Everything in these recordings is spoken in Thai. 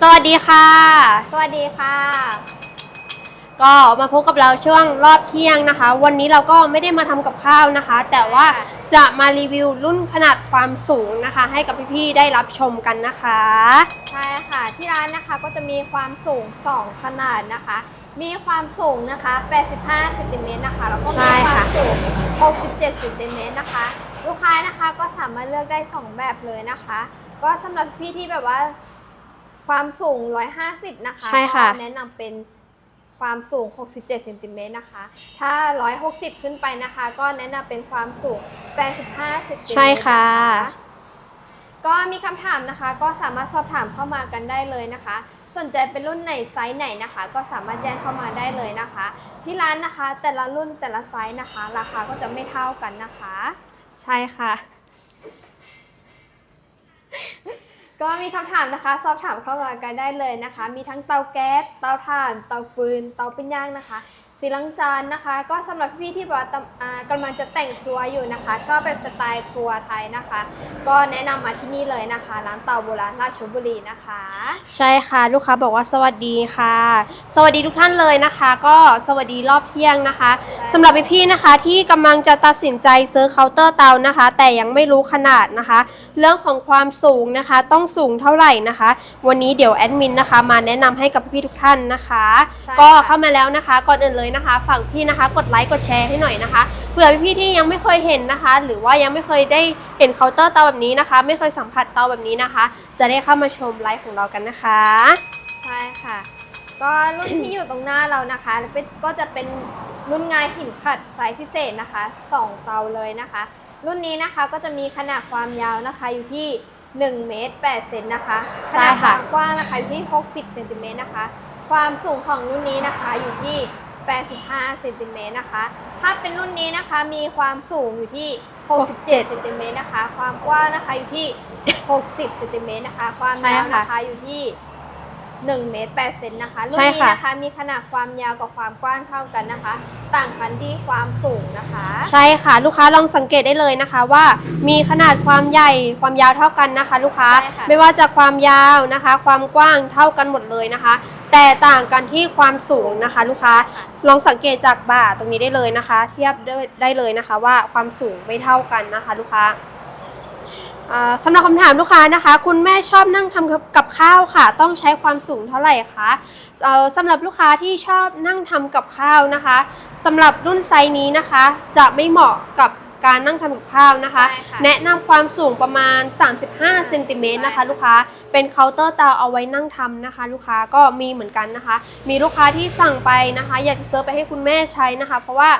สวัสดีค่ะ สวัสดีค่ะ ก็มาพบกับเราช่วงรอบเที่ยงนะคะ วันนี้เราก็ไม่ได้มาทำกับข้าวนะคะ แต่ว่าค่ะจะมารีวิวรุ่นขนาดความสูงนะคะ ให้กับพี่ๆได้รับชมกันนะคะ ใช่ค่ะ ที่ร้านนะคะก็จะมีความสูง 2 ขนาดนะคะ มีความสูงนะคะ 85เซนติเมตรนะคะ แล้วก็ใช่มีควาค่ะมสูง 67เซนติเมตรนะคะ ลูกค้านะคะก็สามารถเลือกได้ 2 แบบเลยนะคะ ก็สำหรับพี่ที่แบบว่า ความสูง 150 นะคะใช่ค่ะ ก็แนะนำเป็นความสูง 67เซนติเมตรนะคะ ถ้า 160 ขึ้นไปนะคะ ก็แนะนำเป็นความสูง 85เซนติเมตรใช่ค่ะ ก็มีคำถามนะคะ ก็สามารถสอบถามเข้ามากันได้เลยนะคะ สนใจเป็นรุ่นไหนไซส์ไหนนะคะ ก็สามารถแจ้งเข้ามาได้เลยนะคะ ที่ร้านนะคะแต่ละรุ่นแต่ละไซส์นะคะ ราคาก็จะไม่เท่ากันนะคะ ใช่ค่ะ ก็มีคำถามนะคะ สอบถามเข้ามากันได้เลยนะคะ มีทั้งเตาแก๊ส เตาถ่าน เตาฟืน เตาปิ้งย่างนะคะ สีลังจานนะคะ ก็สำหรับพี่ที่แบบว่าตำอ่ากำลังจะแต่งครัวอยู่นะคะ ชอบแบบสไตล์ครัวไทยนะคะ ก็แนะนำมาที่นี่เลยนะคะ ร้านเตาโบราณราชบุรีนะคะ ใช่ค่ะลูกค้าบอกว่าสวัสดีค่ะ สวัสดีทุกท่านเลยนะคะ ก็สวัสดีรอบเที่ยงนะคะสำหรับพี่ๆนะคะที่กำลังจะตัดสินใจซื้อเคาน์เตอร์เตานะคะ แต่ยังไม่รู้ขนาดนะคะ เรื่องของความสูงนะคะ ต้องสูงเท่าไหร่นะคะ วันนี้เดี๋ยวแอดมินนะคะ มาแนะนำให้กับพี่ๆทุกท่านนะคะใช่ก็ค่ะเข้ามาแล้วนะคะก่อนอื่นเลยนะคะฝั่งพี่นะคะ กดไลค์กดแชร์ให้หน่อยนะคะเผื่อพี่ๆที่ยังไม่เคยเห็นนะคะ หรือว่ายังไม่เคยได้เห็นเคาน์เตอร์เตาแบบนี้นะคะ ไม่เคยสัมผัสเตาแบบนี้นะคะ จะได้เข้ามาชมไลฟ์ของเรากันนะคะ ใช่ค่ะ ก็รุ่นที่อยู่ตรงหน้าเรานะคะเป็นก็จะเป็นรุ่นงายหินขัดไซส์พิเศษนะคะ 2 เตาเลยนะคะ รุ่นนี้นะคะก็จะมีขนาดความยาวนะคะอยู่ที่1เมตร8เซนนะคะใช่ขนาดคค่ะวามกว้างนะคะอยู่ที่ 60เซนติเมตรนะคะ ความสูงของรุ่นนี้นะคะอยู่ที่ 85เซนติเมตรนะคะ ถ้าเป็นรุ่นนี้นะคะมีความสูงอยู่ที่67เซนติเมตรนะคะ ความกว้างนะคะอยู่ที่ 60เซนติเมตรนะคะ ความใช่ยาวค่ะนะคะอยู่ที่ 1เมตร8เซนนะคะรุ่ใช่นนี้ค่ะนะคะมีขนาดความยาวกับความกว้างเท่ากันนะคะ ต่างกันที่ความสูงนะคะ ใช่ค่ะ ลูกค้าลองสังเกตได้เลยนะคะว่ามีขนาดความใหญ่ความยาวเท่ากันนะคะ ลูกค้าใช่ค่ะไม่ว่าจะความยาวนะคะ ความกว้างเท่ากันหมดเลยนะคะ แต่ต่างกันที่ความสูงนะคะ ลูกค้าลองสังเกตจากบ่าตรงนี้ได้เลยนะคะ เทียบได้ได้เลยนะคะว่าความสูงไม่เท่ากันนะคะ ลูกค้าอ่า สำหรับคำถามลูกค้านะคะ คุณแม่ชอบนั่งทำกับกับข้าวค่ะ ต้องใช้ความสูงเท่าไหร่คะเอ่อสำหรับลูกค้าที่ชอบนั่งทำกับข้าวนะคะสำหรับรุ่นไซส์นี้นะคะ จะไม่เหมาะกับการนั่งทำกับข้าวนะคะใช่ค่ะแนะนำความสูงประมาณ 35เซนติเมตรนะคะ ลูกค้าเป็นเคาน์เตอร์เตาเอาไว้นั่งทำนะคะ ลูกค้าก็มีเหมือนกันนะคะ มีลูกค้าที่สั่งไปนะคะ อยากจะเซิร์ฟไปให้คุณแม่ใช้นะคะ เพราะว่า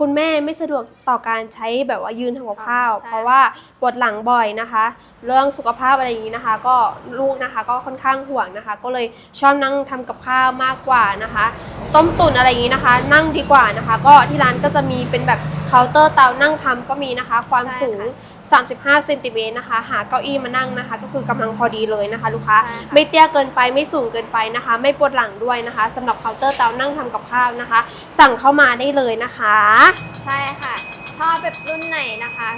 คุณแม่ไม่สะดวกต่อการใช้แบบว่ายืนทำกับข้าวใช่เพราะว่าปวดหลังบ่อยนะคะ เรื่องสุขภาพอะไรอย่างนี้นะคะ ก็ลูกนะคะก็ค่อนข้างห่วงนะคะ ก็เลยชอบนั่งทำกับข้าวมากกว่านะคะ ต้มตุ๋นอะไรอย่างนี้นะคะ นั่งดีกว่านะคะ ก็ที่ร้านก็จะมีเป็นแบบเคาน์เตอร์เตานั่งทำก็มีนะคะ ความสูง 35เซนติเมตรนะคะ หาเก้าอี้มานั่งนะคะ ก็คือกำลังพอดีเลยนะคะ ลูกค้าใช่ค่ะไม่เตี้ยเกินไปไม่สูงเกินไปนะคะ ไม่ปวดหลังด้วยนะคะสำหรับเคาน์เตอร์เตานั่งทำกับข้าวนะคะ สั่งเข้ามาได้เลยนะคะ ใช่ค่ะชอบแบบรุ่นไหนนะคะ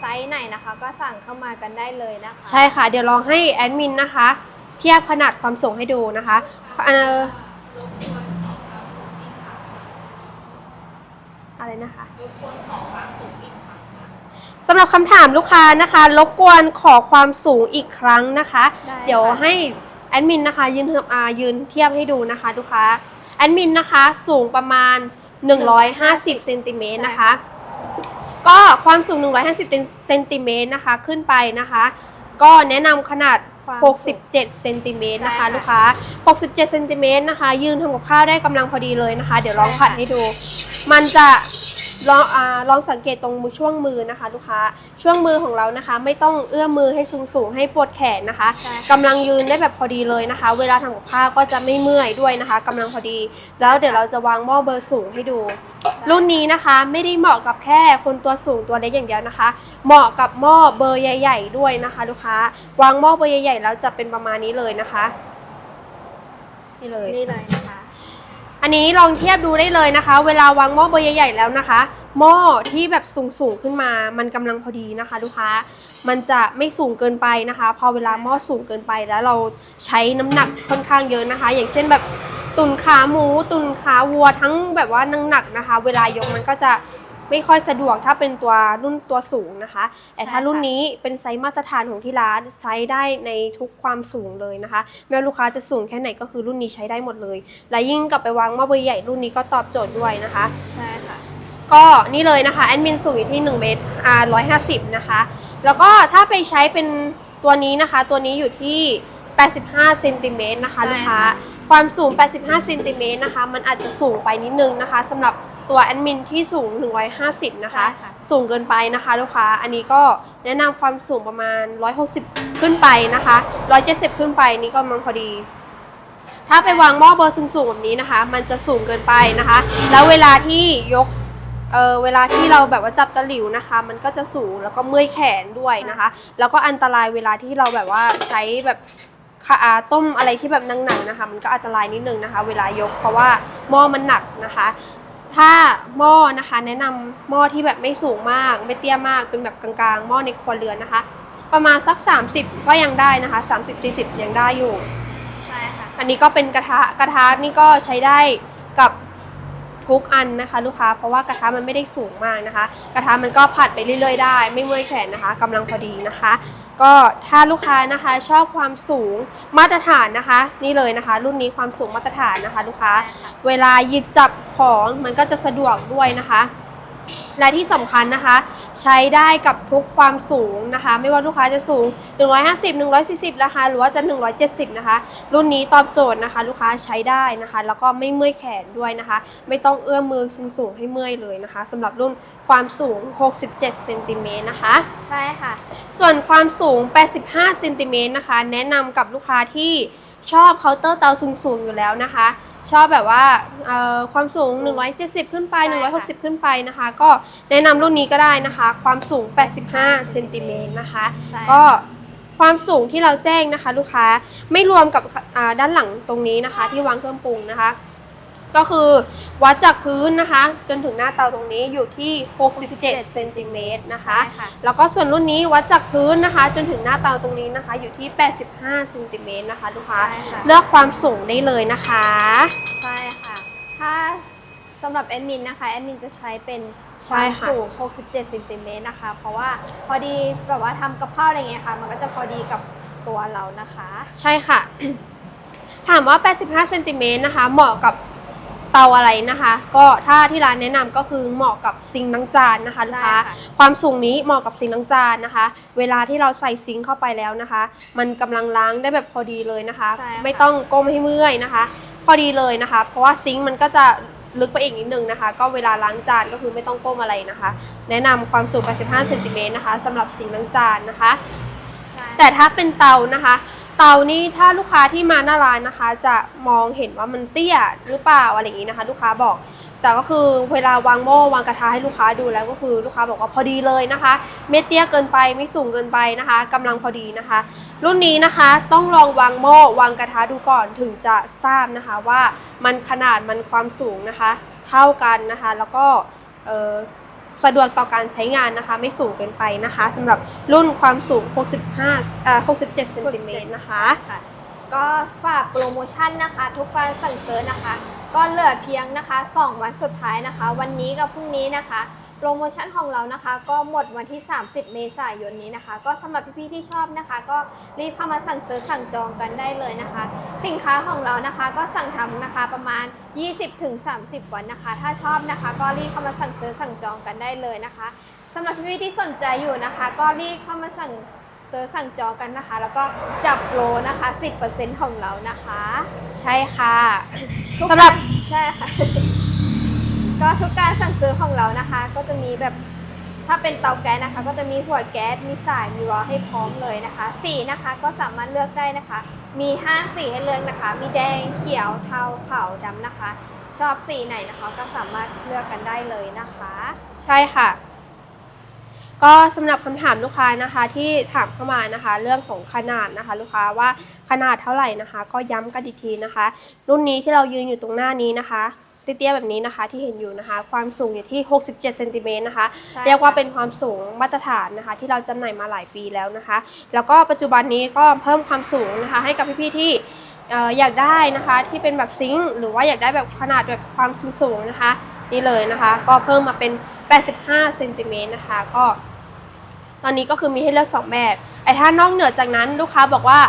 ไซส์ไหนนะคะก็สั่งเข้ามากันได้เลยนะคะใช่ค่ะ เดี๋ยวลองให้แอดมินนะคะ เทียบขนาดความสูงให้ดูนะคะเอ่ออะไรนะคะ สำหรับคำถามลูกค้านะคะรบกวนขอความสูงอีกครั้งนะคะ ได้เดี๋ยวค่ะ ให้แอดมินนะคะยืนเทียบอ่ายืนเทียบให้ดูนะคะลูกค้าแอดมินนะคะสูงประมาณ 150เซนติเมตรนะคะ ก็ความสูง 150เซนติเมตรนะคะขึ้นไปนะคะ ก็แนะนำขนาด ความสูง67เซนติเมตรนะคะใช่ค่ะลูกค้า 67เซนติเมตรนะคะ ยืนทำกับข้าวได้กำลังพอดีเลยนะคะ เดี๋ยวลองใช่ค่ะผัดให้ดู มันจะ ลองอาลองสังเกตตรงมือช่วงมือนะคะ ลูกค้าช่วงมือของเรานะคะ ไม่ต้องเอื้อมมือให้สูงสูงๆให้ปวดแขนนะคะใช่ค่ะกำลังยืนได้แบบพอดีเลยนะคะ เวลาทำกับข้าวก็จะไม่เมื่อยด้วยนะคะกำลังพอดี แล้วเดี๋ยวเราจะวางหม้อเบอร์สูงให้ดู รุ่นนี้นะคะไม่ได้เหมาะกับแค่คนตัวสูงตัวเล็กอย่างเดียวนะคะ เหมาะกับหม้อเบอร์ใหญ่ ๆ ด้วยนะคะ ลูกค้า วางหม้อเบอร์ใหญ่ๆแล้วจะเป็นประมาณนี้เลยนะคะนี่เลยนี่เลยนะคะ อันนี้ลองเทียบดูได้เลยนะคะ เวลาวางหม้อเบอร์ใหญ่ๆแล้วนะคะ หม้อที่แบบสูงๆขึ้นมา มันกำลังพอดีนะคะ ลูกค้า มันจะไม่สูงเกินไปนะคะ พอเวลาหม้อสูงเกินไปแล้วเราใช้น้ำหนักค่อนข้างเยอะนะคะ อย่างเช่นแบบตุนขาหมู ตุนขาวัวทั้งแบบว่านังหนักนะคะ เวลายกมันก็จะ ไม่ค่อยสะดวกถ้าเป็นตัวรุ่นตัวสูงนะคะ แต่ถ้าใช่ค่ะรุ่นนี้เป็นไซส์มาตรฐานของที่ร้านไซส์ได้ในทุกความสูงเลยนะคะไม่ว่าลูกค้าจะสูงแค่ไหนก็คือรุ่นนี้ใช้ได้หมดเลย และยิ่งกลับไปวางหม้อเบอร์ใหญ่รุ่นนี้ก็ตอบโจทย์ด้วยนะคะใช่ค่ะก็นี่เลยนะคะแอดมินสูงอยู่ที่1เมตรอ่า150นะคะ แล้วก็ถ้าไปใช้เป็นตัวนี้นะคะ ตัวนี้อยู่ที่ 85เซนติเมตรนะคะใช่ลูกค้าค่ะความสูง 85เซนติเมตรนะคะ มันอาจจะสูงไปนิดนึงนะคะสำหรับ ตัวแอดมินที่สูง 150 นะคะ ใช่ค่ะ สูงเกินไปนะคะลูกค้า อันนี้ก็แนะนำความสูงประมาณ 160 ขึ้นไปนะคะ 170 ขึ้นไปนี่ก็มันพอดี ถ้าไปวางหม้อเบอร์สูงๆแบบนี้นะคะ มันจะสูงเกินไปนะคะ แล้วเวลาที่ยก เออเวลาที่เราแบบว่าจับตะหลิวนะคะ มันก็จะสูงแล้วก็เมื่อยแขนด้วยนะคะ แล้วก็อันตรายเวลาที่เราแบบว่าใช้แบบขาอ่าต้มอะไรที่แบบหนักๆนะคะ มันก็อันตรายนิดนึงนะคะ เวลายกเพราะว่าหม้อมันหนักนะคะ ถ้าหม้อนะคะ แนะนำหม้อที่แบบไม่สูงมาก ไม่เตี้ยมากเป็นแบบกลางๆหม้อในครัวเรือนนะคะ ประมาณสัก 30 ก็ยังได้นะคะ 30-40 ยังได้อยู่ใช่ค่ะอันนี้ก็เป็นกระทะกระทะนี่ก็ใช้ได้กับทุกอันนะคะ ลูกค้าเพราะว่ากระทะมันไม่ได้สูงมากนะคะ กระทะมันก็ผัดไปเรื่อยๆได้ ไม่เมื่อยแขนนะคะกำลังพอดีนะคะ ก็ถ้าลูกค้านะคะชอบความสูงมาตรฐานนะคะ นี่เลยนะคะ รุ่นนี้ความสูงมาตรฐานนะคะ ลูกค้า เวลาหยิบจับของมันก็จะสะดวกด้วยนะคะ และที่สำคัญนะคะ ใช้ได้กับทุกความสูงนะคะ ไม่ว่าลูกค้าจะสูง 150 140นะคะหรือว่าจะ 170 นะคะ รุ่นนี้ตอบโจทย์นะคะ ลูกค้าใช้ได้นะคะ แล้วก็ไม่เมื่อยแขนด้วยนะคะ ไม่ต้องเอื้อมมือสูงๆให้เมื่อยเลยนะคะสำหรับรุ่นความสูง 67เซนติเมตรนะคะใช่ค่ะ ส่วนความสูง 85เซนติเมตรนะคะ แนะนำกับลูกค้าที่ชอบเคาน์เตอร์เตาสูงๆอยู่แล้วนะคะ ชอบแบบว่าเอ่อความสูง 170 ขึ้นไปใช่ค่ะ160 ขึ้นไปนะคะ ก็แนะนำรุ่นนี้ก็ได้นะคะ ความสูง 85เซนติเมตรนะคะใช่ก็ความสูงที่เราแจ้งนะคะ ลูกค้าไม่รวมกับอ่าด้านหลังตรงนี้นะคะ ที่วางเครื่องปรุงนะคะ ก็คือวัดจากพื้นนะคะ จนถึงหน้าเตาตรงนี้อยู่ที่ 67เซนติเมตรนะคะใช่ค่ะแล้วก็ส่วนรุ่นนี้วัดจากพื้นนะคะ จนถึงหน้าเตาตรงนี้นะคะ อยู่ที่ 85เซนติเมตรนะคะลูกค้าใช่ค่ะเลือกความสูงได้เลยนะคะใช่ค่ะถ้าสำหรับแอดมินนะคะแอดมินจะใช้เป็นใช่ค่ะวามสูง 67เซนติเมตรนะคะ เพราะว่าพอดีแบบว่าทำกับข้าวอะไรเงี้ยค่ะ มันก็จะพอดีกับตัวเรานะคะ ใช่ค่ะ ถามว่า 85เซนติเมตรนะคะ เหมาะกับ เตาอะไรนะคะ ก็ถ้าที่ร้านแนะนำก็คือเหมาะกับซิงค์ล้างจานนะคะลูกค้าใช่ค่ะความสูงนี้เหมาะกับซิงค์ล้างจานนะคะ เวลาที่เราใส่ซิงค์เข้าไปแล้วนะคะ มันกำลังล้างได้แบบพอดีเลยนะคะใช่ค่ะไม่ต้องก้มให้เมื่อยนะคะ พอดีเลยนะคะ เพราะว่าซิงค์มันก็จะลึกไปอีกนิดนึงนะคะ ก็เวลาล้างจานก็คือไม่ต้องก้มอะไรนะคะ แนะนำความสูง85เซนติเมตรนะคะสำหรับซิงค์ล้างจานนะคะใช่แต่ถ้าเป็นเตานะคะ เตานี่ถ้าลูกค้าที่มาหน้าร้านนะคะ จะมองเห็นว่ามันเตี้ยหรือเปล่าอะไรอย่างนี้นะคะ ลูกค้าบอก แต่ก็คือเวลาวางหม้อวางกระทะให้ลูกค้าดูแล้วก็คือลูกค้าบอกว่าพอดีเลยนะคะ ไม่เตี้ยเกินไปไม่สูงเกินไปนะคะกำลังพอดีนะคะ รุ่นนี้นะคะต้องลองวางหม้อวางกระทะดูก่อนถึงจะทราบนะคะว่ามันขนาดมันความสูงนะคะ เท่ากันนะคะ แล้วก็เออ สะดวกต่อการใช้งานนะคะ ไม่สูงเกินไปนะคะสำหรับรุ่นความสูง 65เอ่อ67เซนติเมตรนะคะค่ะก็ฝากโปรโมชั่นนะคะ ทุกการสั่งซื้อนะคะ ก็เหลือเพียงนะคะ 2 วันสุดท้ายนะคะ วันนี้กับพรุ่งนี้นะคะ โปรโมชั่นของเรานะคะ ก็หมดวันที่ 30 เมษายนนี้นะคะ ก็สำหรับพี่ๆที่ชอบนะคะ ก็รีบเข้ามาสั่งซื้อสั่งจองกันได้เลยนะคะ สินค้าของเรานะคะก็สั่งทำนะคะประมาณ 20-30 วันนะคะ ถ้าชอบนะคะ ก็รีบเข้ามาสั่งซื้อสั่งจองกันได้เลยนะคะสำหรับพี่ๆที่สนใจอยู่นะคะ ก็รีบเข้ามาสั่งซื้อสั่งจองกันนะคะ แล้วก็จับโปรนะคะ 10%ของเรานะคะ ใช่ค่ะทุกสำหรับการใช่ค่ะ ก็ทุกการสั่งซื้อของเรานะคะ ก็จะมีแบบถ้าเป็นเตาแก๊สนะคะ ก็จะมีหัวแก๊สมีสายมีล้อให้พร้อมเลยนะคะสีนะคะก็สามารถเลือกได้นะคะ มีห้าสีให้เลือกนะคะ มีแดงเขียวเทาขาวดำนะคะ ชอบสีไหนนะคะก็สามารถเลือกกันได้เลยนะคะ ใช่ค่ะ ก็สำหรับคำถามลูกค้านะคะ ที่ถามเข้ามานะคะ เรื่องของขนาดนะคะ ลูกค้าว่าขนาดเท่าไหร่นะคะ ก็ย้ำกันอีกทีนะคะ รุ่นนี้ที่เรายืนอยู่ตรงหน้านี้นะคะ เตี้ยๆแบบนี้นะคะที่เห็นอยู่นะคะ ความสูงอยู่ที่ 67เซนติเมตรนะคะใช่เรียกว่าค่ะ เป็นความสูงมาตรฐานนะคะ ที่เราจำหน่ายมาหลายปีแล้วนะคะ แล้วก็ปัจจุบันนี้ก็เพิ่มความสูงนะคะ ให้กับพี่ๆที่เอ่ออยากได้นะคะที่เป็นแบบซิงค์หรือว่าอยากได้แบบขนาดแบบความสูงๆนะคะ นี่เลยนะคะ ก็เพิ่มมาเป็น 85เซนติเมตรนะคะก็ ตอนนี้ก็คือมีให้เลือกสองแบบไอ้ถ้านอกเหนือจากนั้นลูกค้าบอกว่า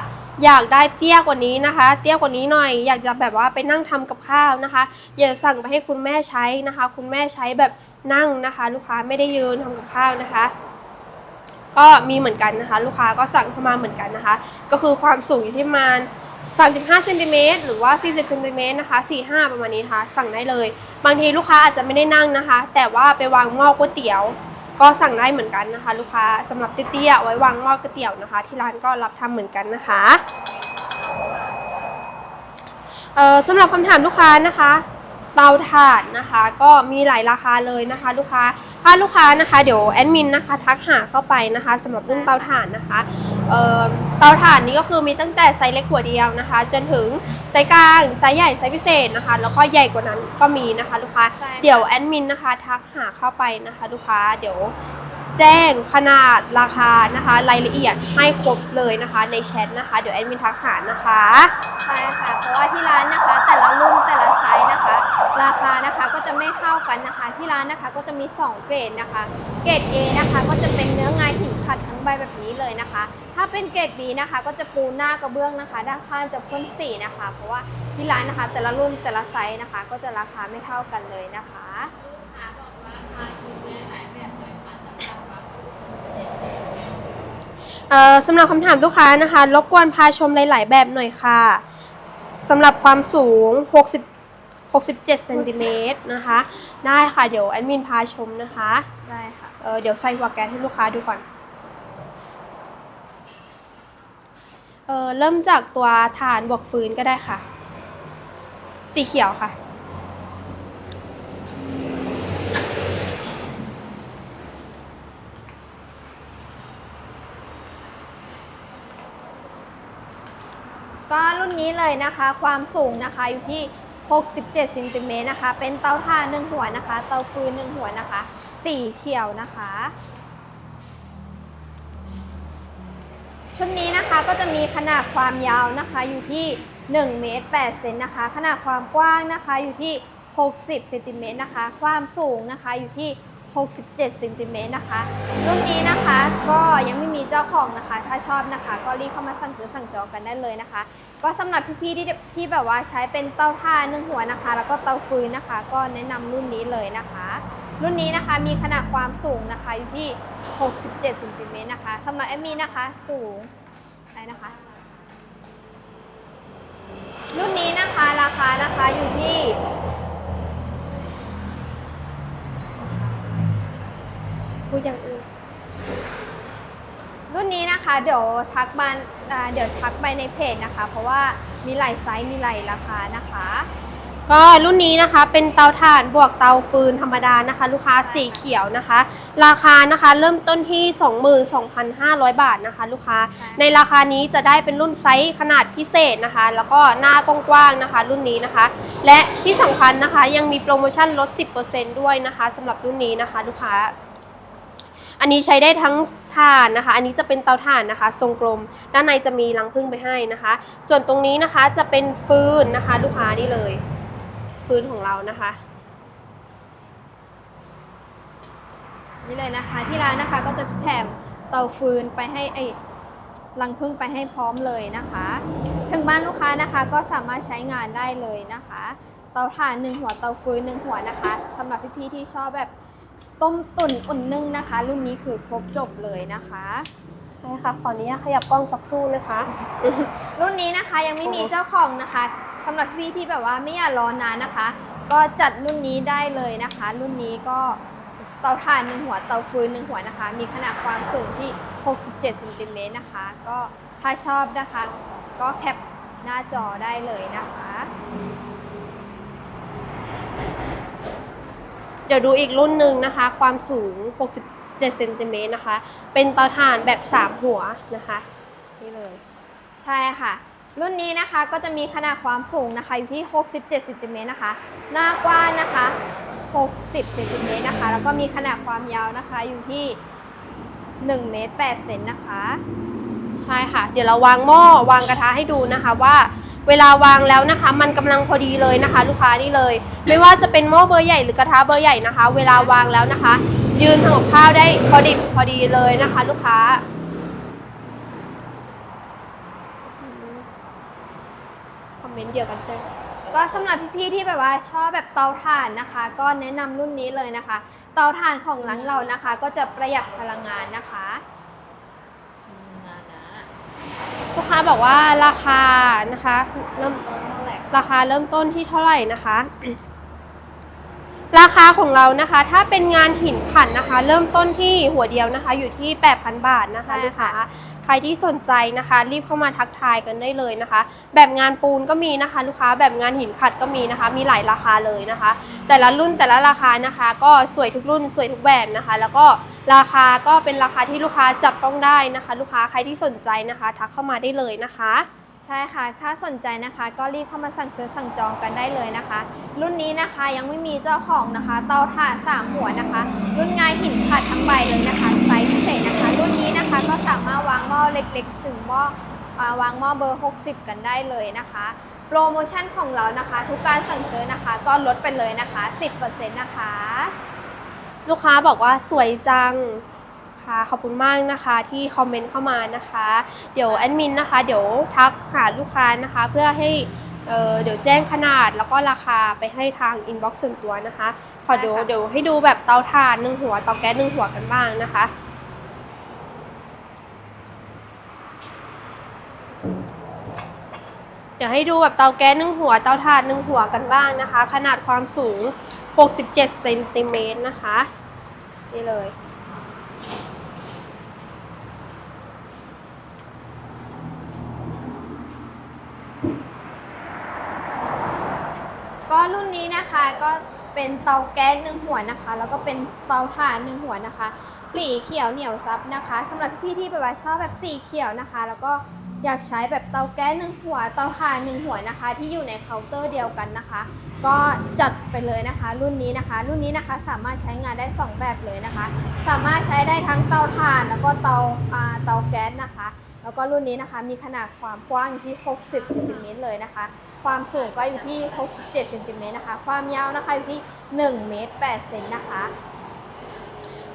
อยากได้เตี้ยกว่านี้นะคะ เตี้ยกว่านี้หน่อย อยากจะแบบว่าไปนั่งทำกับข้าวนะคะ อยากจะสั่งไปให้คุณแม่ใช้นะคะ คุณแม่ใช้แบบนั่งนะคะ ลูกค้าไม่ได้ยืนทำกับข้าวนะคะ ก็มีเหมือนกันนะคะ ลูกค้าก็สั่งเข้ามาเหมือนกันนะคะ ก็คือความสูงอยู่ที่ประมาณ35เซนติเมตรหรือว่า 40เซนติเมตรนะคะ45 ประมาณนี้นะคะสั่งได้เลย บางทีลูกค้าอาจจะไม่ได้นั่งนะคะ แต่ว่าไปวางหม้อก๋วยเตี๋ยว ก็สั่งได้เหมือนกันนะคะ ลูกค้าสำหรับเตี้ยๆไว้วางหม้อก๋วยเตี๋ยวนะคะ ที่ร้านก็รับทำเหมือนกันนะคะเออสำหรับคำถามลูกค้านะคะ เตาถ่านนะคะก็มีหลายราคาเลยนะคะ ลูกค้าถ้าลูกค้านะคะเดี๋ยวแอดมินนะคะทักหาเข้าไปนะคะสำหรับรุ่นเตาถ่านนะคะ เอ่อเตาถ่านนี้ก็คือมีตั้งแต่ไซส์เล็กหัวเดียวนะคะ จนถึงไซส์กลางไซส์ใหญ่ไซส์พิเศษนะคะ แล้วก็ใหญ่กว่านั้นก็มีนะคะลูกค้าใช่ค่ะเดี๋ยวแอดมินนะคะทักหาเข้าไปนะคะลูกค้าเดี๋ยวแจ้งขนาดราคานะคะรายละเอียดให้ครบเลยนะคะในแชทนะคะ เดี๋ยวแอดมินทักหานะคะใช่ค่ะเพราะว่าที่ร้านนะคะ แต่ละรุ่นแต่ละไซส์นะคะ ราคานะคะก็จะไม่เท่ากันนะคะ ที่ร้านนะคะก็จะมี 2 เกรดนะคะ เกรด A นะคะก็จะเป็นเนื้องายหินขัดทั้ง ใบแบบนี้เลยนะคะ ถ้าเป็นเกรด B นะคะ ก็จะปูหน้ากระเบื้องนะคะ ด้านข้างจะพ่นสีนะคะ เพราะว่าที่ร้านนะคะ แต่ละรุ่นแต่ละไซส์นะคะ ก็จะราคาไม่เท่ากันเลยนะคะเอ่อสำหรับคำถามลูกค้านะคะ รบกวนพาชมหลาย ๆ แบบหน่อยค่ะสำหรับความสูง 60 67เซนติเมตรนะคะ ได้ค่ะ เดี๋ยวแอดมินพาชมนะคะ ได้ค่ะเอ่อเดี๋ยวใส่หัวแก๊สให้ลูกค้าดูก่อน เออเริ่มจากตัวฐานบวกฟืนก็ได้ค่ะ สีเขียวค่ะ ก็รุ่นนี้เลยนะคะ ความสูงนะคะอยู่ที่ 67เซนติเมตรนะคะ เป็นเตาถ่านหนึ่งหัวนะคะ เตาฟืนหนึ่งหัวนะคะ สีเขียวนะคะ ชุดนี้นะคะก็จะมีขนาดความยาวนะคะอยู่ที่1เมตร8เซนนะคะ ขนาดความกว้างนะคะอยู่ที่ 60เซนติเมตรนะคะ ความสูงนะคะอยู่ที่ 67เซนติเมตรนะคะ รุ่นนี้นะคะก็ยังไม่มีเจ้าของนะคะ ถ้าชอบนะคะ ก็รีบเข้ามาสั่งซื้อสั่งจองกันได้เลยนะคะ ก็สำหรับพี่ๆที่ที่แบบว่าใช้เป็นเตาถ่านหนึ่งหัวนะคะ แล้วก็เตาฟืนนะคะ ก็แนะนำรุ่นนี้เลยนะคะ รุ่นนี้นะคะมีขนาดความสูงนะคะอยู่ที่ 67เซนติเมตรนะคะสำหรับเอมมี่นะคะสูงอะไรนะคะ รุ่นนี้นะคะราคานะคะอยู่ที่พูดอย่างอื่นรุ่นนี้นะคะเดี๋ยวทักมาเดี๋ยวทักไปในเพจนะคะ เพราะว่ามีหลายไซส์มีหลายราคานะคะ ก็รุ่นนี้นะคะเป็นเตาถ่านบวกเตาฟืนธรรมดานะคะ ลูกค้าสีเขียวนะคะ ราคานะคะเริ่มต้นที่ 22,500 บาทนะคะ ลูกค้า ในราคานี้จะได้เป็นรุ่นไซส์ขนาดพิเศษนะคะ แล้วก็หน้ากว้างๆนะคะ รุ่นนี้นะคะ และที่สำคัญนะคะยังมีโปรโมชั่นลด 10%ด้วยนะคะสำหรับรุ่นนี้นะคะ ลูกค้าอันนี้ใช้ได้ทั้งถ่านนะคะ อันนี้จะเป็นเตาถ่านนะคะ ทรงกลม ด้านในจะมีรังผึ้งไปให้นะคะ ส่วนตรงนี้นะคะจะเป็นฟืนนะคะ ลูกค้านี่เลย ฟืนของเรานะคะนี่เลยนะคะ ที่ร้านนะคะก็จะแถมเตาฟืนไปให้ไอ้รังพึ่งไปให้พร้อมเลยนะคะ ถึงบ้านลูกค้านะคะก็สามารถใช้งานได้เลยนะคะ เตาถ่านหนึ่งหัวเตาฟืนหนึ่งหัวนะคะสำหรับพี่ๆที่ชอบแบบต้มตุ๋นอุ่นนึ่งนะคะ รุ่นนี้คือครบจบเลยนะคะ ใช่ค่ะขออนุญาตขยับกล้องสักครู่นะคะ รุ่นนี้นะคะยังไม่มีโอ้โหเจ้าของนะคะสำหรับพี่ที่แบบว่าไม่อยากรอนานนะคะ ก็จัดรุ่นนี้ได้เลยนะคะ รุ่นนี้ก็เตาถ่านหนึ่งหัวเตาฟืนหนึ่งหัวนะคะ มีขนาดความสูงที่ 67เซนติเมตรนะคะ ก็ถ้าชอบนะคะ ก็แคปหน้าจอได้เลยนะคะ เดี๋ยวดูอีกรุ่นหนึ่งนะคะ ความสูง 67เซนติเมตรนะคะ เป็นเตาถ่านแบบ 3 หัวนะคะ นี่เลย ใช่ค่ะ รุ่นนี้นะคะก็จะมีขนาดความสูงนะคะอยู่ที่ 67เซนติเมตรนะคะ หน้ากว้างนะคะ 60เซนติเมตรนะคะ แล้วก็มีขนาดความยาวนะคะอยู่ที่1เมตร8เซนนะคะ ใช่ค่ะ เดี๋ยวเราวางหม้อวางกระทะให้ดูนะคะว่าเวลาวางแล้วนะคะ มันกำลังพอดีเลยนะคะ ลูกค้านี่เลย ไม่ว่าจะเป็นหม้อเบอร์ใหญ่หรือกระทะเบอร์ใหญ่นะคะ เวลาวางแล้วนะคะ ยืนทำกับข้าวได้พอดิบพอดีเลยนะคะ ลูกค้าคอมเม นต์เดียวกันใช่ไหมก็สำหรับพี่ๆที่แบบว่าชอบแบบเตาถ่านนะคะ ก็แนะนำรุ่นนี้เลยนะคะ เตาถ่านของร้านเรานะคะ ก็จะประหยัดพลังงานนะคะ ลูกค้าบอกว่าราคานะคะเริ่มเท่าไหร่ราคาเริ่มต้นที่เท่าไหร่นะคะ ราคาของเรานะคะถ้าเป็นงานหินขันนะคะ เริ่มต้นที่หัวเดียวนะคะอยู่ที่ 8,000 บาทนะคะลูกค้าใครที่สนใจนะคะ รีบเข้ามาทักทายกันได้เลยนะคะ แบบงานปูนก็มีนะคะ ลูกค้าแบบงานหินขัดก็มีนะคะ มีหลายราคาเลยนะคะ แต่ละรุ่นแต่ละราคานะคะ ก็สวยทุกรุ่นสวยทุกแบบนะคะ แล้วก็ราคาก็เป็นราคาที่ลูกค้าจับต้องได้นะคะ ลูกค้าใครที่สนใจนะคะ ทักเข้ามาได้เลยนะคะ ใช่ค่ะ ถ้าสนใจนะคะ ก็รีบเข้ามาสั่งซื้อสั่งจองกันได้เลยนะคะ รุ่นนี้นะคะยังไม่มีเจ้าของนะคะ เตาถ่านสามหัวนะคะ รุ่นงานหินขัดทั้งใบเลยนะคะไซส์พิเศษนะคะ รุ่นนี้นะคะก็สามารถวางหม้อเล็กๆ ถึงหม้อวางหม้อเบอร์ 60 กันได้เลยนะคะ โปรโมชั่นของเรานะคะ ทุกการสั่งซื้อนะคะ ก็ลดไปเลยนะคะ 10%นะคะ ลูกค้าบอกว่าสวยจัง ขอบคุณมากนะคะที่คอมเมนต์เข้ามานะคะ เดี๋ยวแอดมินนะคะ เดี๋ยวทักหาลูกค้านะคะ เพื่อให้เอ่อเดี๋ยวแจ้งขนาดแล้วก็ราคาไปให้ทางอินบ็อกซ์ส่วนตัวนะคะ ขอเดี๋ยวได้ค่ะเดี๋ยวให้ดูแบบเตาถ่านหนึ่งหัวเตาแก๊สหนึ่งหัวกันบ้างนะคะ เดี๋ยวให้ดูแบบเตาแก๊สหนึ่งหัวเตาถ่านหนึ่งหัวกันบ้างนะคะ ขนาดความสูง 67เซนติเมตรนะคะนี่เลย ก็รุ่นนี้นะคะก็ เป็นเตาแก๊สหนึ่งหัวนะคะ แล้วก็เป็นเตาถ่านหนึ่งหัวนะคะ สีเขียวเหนียวซับนะคะสำหรับพี่ๆที่แบบว่าชอบแบบสีเขียวนะคะ แล้วก็อยากใช้แบบเตาแก๊สหนึ่งหัว เตาถ่านหนึ่งหัวนะคะ ที่อยู่ในเคาน์เตอร์เดียวกันนะคะ ก็จัดไปเลยนะคะ รุ่นนี้นะคะ รุ่นนี้นะคะสามารถใช้งานได้สองแบบเลยนะคะ สามารถใช้ได้ทั้งเตาถ่านแล้วก็เตาอ่าเตาแก๊สนะคะ แล้วก็รุ่นนี้นะคะมีขนาดความกว้างอยู่ที่ 60เซนติเมตรเลยนะคะ ความสูงก็อยู่ที่ 67เซนติเมตรนะคะ ความยาวนะคะอยู่ที่1เมตร8เซนนะคะ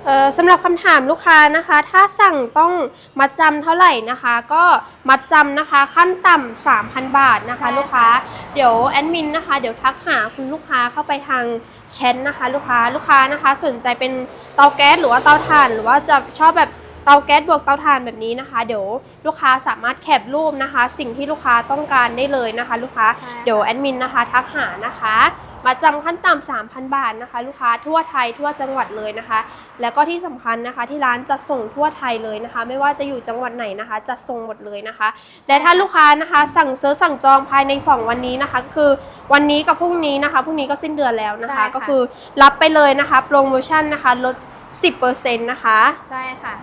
เอ่อสำหรับคำถามลูกค้านะคะ ถ้าสั่งต้องมัดจำเท่าไหร่นะคะ ก็มัดจำนะคะขั้นต่ำ3,000 บาทนะใช่คะค่ะลูกค้าเดี๋ยวแอดมินนะคะเดี๋ยวทักหาคุณลูกค้าเข้าไปทางแชทนะคะ ลูกค้าลูกค้านะคะ สนใจเป็นเตาแก๊สหรือว่าเตาถ่าน หรือว่าจะชอบแบบ เตาแก๊สบวกเตาถ่านแบบนี้นะคะ เดี๋ยวลูกค้าสามารถแคปรูปนะคะ สิ่งที่ลูกค้าต้องการได้เลยนะคะ ลูกค้าใช่ค่ะเดี๋ยวแอดมินนะคะ ทักหานะคะมาจำขั้นต่ำ3,000 บาทนะคะ ลูกค้าทั่วไทยทั่วจังหวัดเลยนะคะ แล้วก็ที่สำคัญนะคะ ที่ร้านจะส่งทั่วไทยเลยนะคะ ไม่ว่าจะอยู่จังหวัดไหนนะคะจะส่งหมดเลยนะคะและถ้าลูกค้านะคะ สั่งซื้อสั่งจองภายใน 2 วันนี้นะคะก็คือวันนี้กับพรุ่งนี้นะคะพรุ่งนี้ก็สิ้นเดือนแล้วนะใช่คะค่ะก็คือรับไปเลยนะคะโปรโมชั่นนะคะลด 10%นะคะ ใช่ค่ะ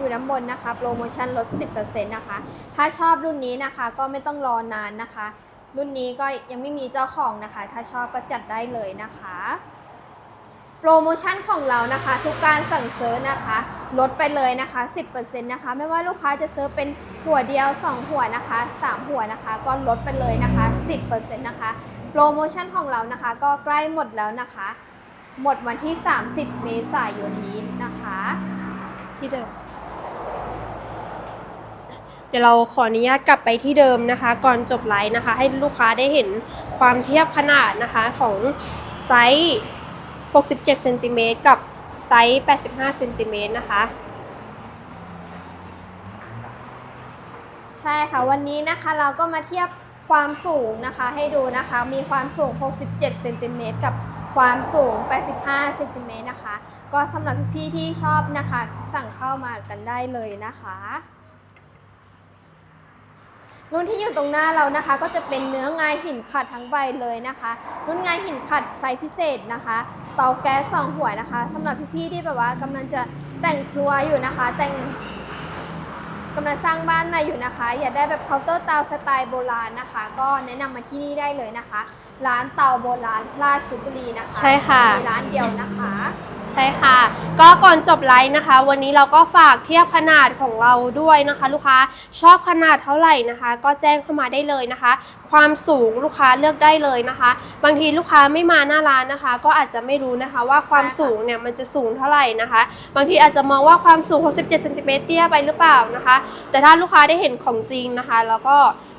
อยู่น้ำบนนะคะโปรโมชั่นลด 10%นะคะ ถ้าชอบรุ่นนี้นะคะก็ไม่ต้องรอนานนะคะ รุ่นนี้ก็ยังไม่มีเจ้าของนะคะ ถ้าชอบก็จัดได้เลยนะคะ โปรโมชั่นของเรานะคะ ทุกการสั่งซื้อนะคะลดไปเลยนะคะ 10%นะคะ ไม่ว่าลูกค้าจะซื้อเป็นหัวเดียว 2 หัวนะคะ 3 หัวนะคะ ก็ลดไปเลยนะคะ 10%นะคะ โปรโมชั่นของเรานะคะ ก็ใกล้หมดแล้วนะคะ หมดวันที่ 30 เมษายนนี้นะคะ ที่เดิม เดี๋ยวเราขออนุญาตกลับไปที่เดิมนะคะ ก่อนจบไลฟ์นะคะ ให้ลูกค้าได้เห็นความเทียบขนาดนะคะของไซส์ 67เซนติเมตรกับไซส์ 85เซนติเมตรนะคะใช่ค่ะ วันนี้นะคะเราก็มาเทียบความสูงนะคะให้ดูนะคะ มีความสูง 67เซนติเมตรกับความสูง 85เซนติเมตรนะคะ ก็สำหรับพี่ๆที่ชอบนะคะ สั่งเข้ามากันได้เลยนะคะ รุ่นที่อยู่ตรงหน้าเรานะคะ ก็จะเป็นเนื้องายหินขัดทั้งใบเลยนะคะ รุ่นงายหินขัดไซส์พิเศษนะคะ เตาแก๊สสองหัวนะคะสำหรับพี่ๆที่แบบว่ากำลังจะแต่งครัวอยู่นะคะ แต่งกำลังสร้างบ้านใหม่อยู่นะคะ อยากได้แบบเคาน์เตอร์เตาสไตล์โบราณนะคะ ก็แนะนำมาที่นี่ได้เลยนะคะ ร้านเตาโบราณราชบุรีนะคะใช่ค่ะมีร้านเดียวนะคะ ใช่ค่ะ ก็ก่อนจบไลฟ์นะคะ วันนี้เราก็ฝากเทียบขนาดของเราด้วยนะคะ ลูกค้าชอบขนาดเท่าไหร่นะคะ ก็แจ้งเข้ามาได้เลยนะคะ ความสูงลูกค้าเลือกได้เลยนะคะ บางทีลูกค้าไม่มาหน้าร้านนะคะ ก็อาจจะไม่รู้นะคะว่าความสูงเนี่ยมันจะสูงเท่าไหร่นะคะ บางทีอาจจะมองว่าความสูง 67เซนติเมตรเตี้ยไปหรือเปล่านะคะ แต่ถ้าลูกค้าได้เห็นของจริงนะคะ แล้วก็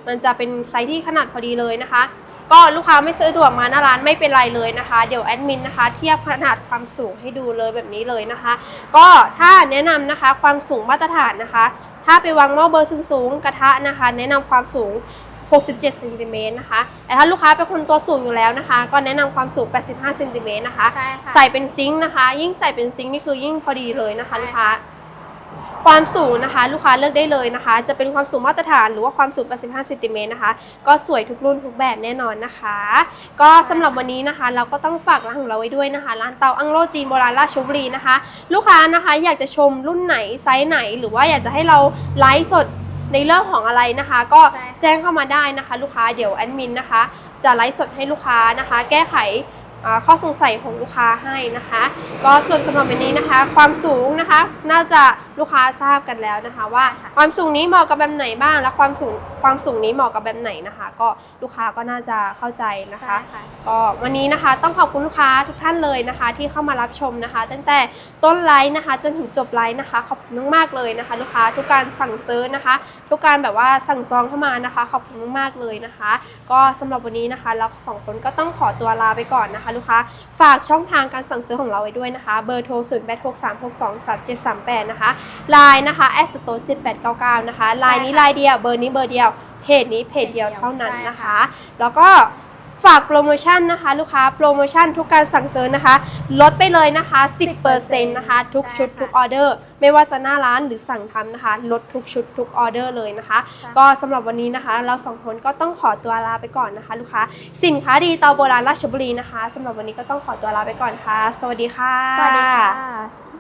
มันจะเป็นไซส์ที่ขนาดพอดีเลยนะคะ ก็ลูกค้าไม่สะดวกมาหน้าร้านไม่เป็นไรเลยนะคะ เดี๋ยวแอดมินนะคะ เทียบขนาดความสูงให้ดูเลยแบบนี้เลยนะคะ ก็ถ้าแนะนำนะคะความสูงมาตรฐานนะคะ ถ้าไปวางหม้อเบอร์สูงๆกระทะนะคะ แนะนำความสูง 67เซนติเมตรนะคะ แต่ถ้าลูกค้าเป็นคนตัวสูงอยู่แล้วนะคะ ก็แนะนำความสูง 85เซนติเมตรนะคะใช่ค่ะใส่เป็นซิงค์นะคะ ยิ่งใส่เป็นซิงค์นี่คือยิ่งพอดีเลยนะคะใช่ลูกค้า ความสูงนะคะ ลูกค้าเลือกได้เลยนะคะ จะเป็นความสูงมาตรฐานหรือว่าความสูง 85เซนติเมตรนะคะ ก็สวยทุกรุ่นทุกแบบแน่นอนนะคะ ก็สำหรับวันนี้นะคะ เราก็ต้องฝากร้านของเราไว้ด้วยนะคะ ร้านเตาอังโลจีนโบราณราชบุรีนะคะ ลูกค้านะคะอยากจะชมรุ่นไหนไซส์ไหน หรือว่าอยากจะให้เราไลฟ์สดในเรื่องของอะไรนะคะ ก็แจ้งเข้ามาได้นะคะ ลูกค้าเดี๋ยวแอดมินนะคะ จะไลฟ์สดให้ลูกค้านะคะ แก้ไขข้อสงสัยของลูกค้าให้นะคะ ก็ส่วนสำหรับวันนี้นะคะ ความสูงนะคะ น่าจะลูกค้าทราบกันแล้วนะคะ ว่าใช่ค่ะความสูงนี้เหมาะกับแบบไหนบ้าง และความสูงความสูงนี้เหมาะกับแบบไหนนะคะ ก็ลูกค้าก็น่าจะเข้าใจนะคะใช่ค่ะก็วันนี้นะคะต้องขอบคุณลูกค้าทุกท่านเลยนะคะ ที่เข้ามารับชมนะคะ ตั้งแต่ต้นไลฟ์นะคะ จนถึงจบไลฟ์นะคะ ขอบคุณมากๆเลยนะคะ ลูกค้าทุกการสั่งซื้อนะคะ ทุกการแบบว่าสั่งจองเข้ามานะคะ ขอบคุณมากๆเลยนะคะ ก็สำหรับวันนี้นะคะเราสองคนก็ต้องขอตัวลาไปก่อนนะคะ ลูกค้าฝากช่องทางการสั่งซื้อของเราไว้ด้วยนะคะ เบอร์โทร 0 8 6 3 6 2 3 7 3 8 นะคะไลน์นะคะแอสโต7899นะคะไลน์นี้ไลน์เดียวเบอร์นี้เบอร์เดียว เพจนี้เพจเดียวเท่านั้นนะคะ แล้วก็ฝากโปรโมชั่นนะคะลูกค้าโปรโมชั่นทุกการสั่งซื้อนะคะ ลดไปเลยนะคะ 10%นะคะทุกชุดใช่ค่ะทุกออเดอร์ ไม่ว่าจะหน้าร้านหรือสั่งทำนะคะ ลดทุกชุดทุกออเดอร์เลยนะคะใช่ก็สำหรับวันนี้นะคะ เราสองคนก็ต้องขอตัวลาไปก่อนนะคะ ลูกค้าสินค้าดีเตาโบราณราชบุรีนะคะสำหรับวันนี้ก็ต้องขอตัวลาไปก่อนค่ะ สวัสดีค่ะ สวัสดีค่ะ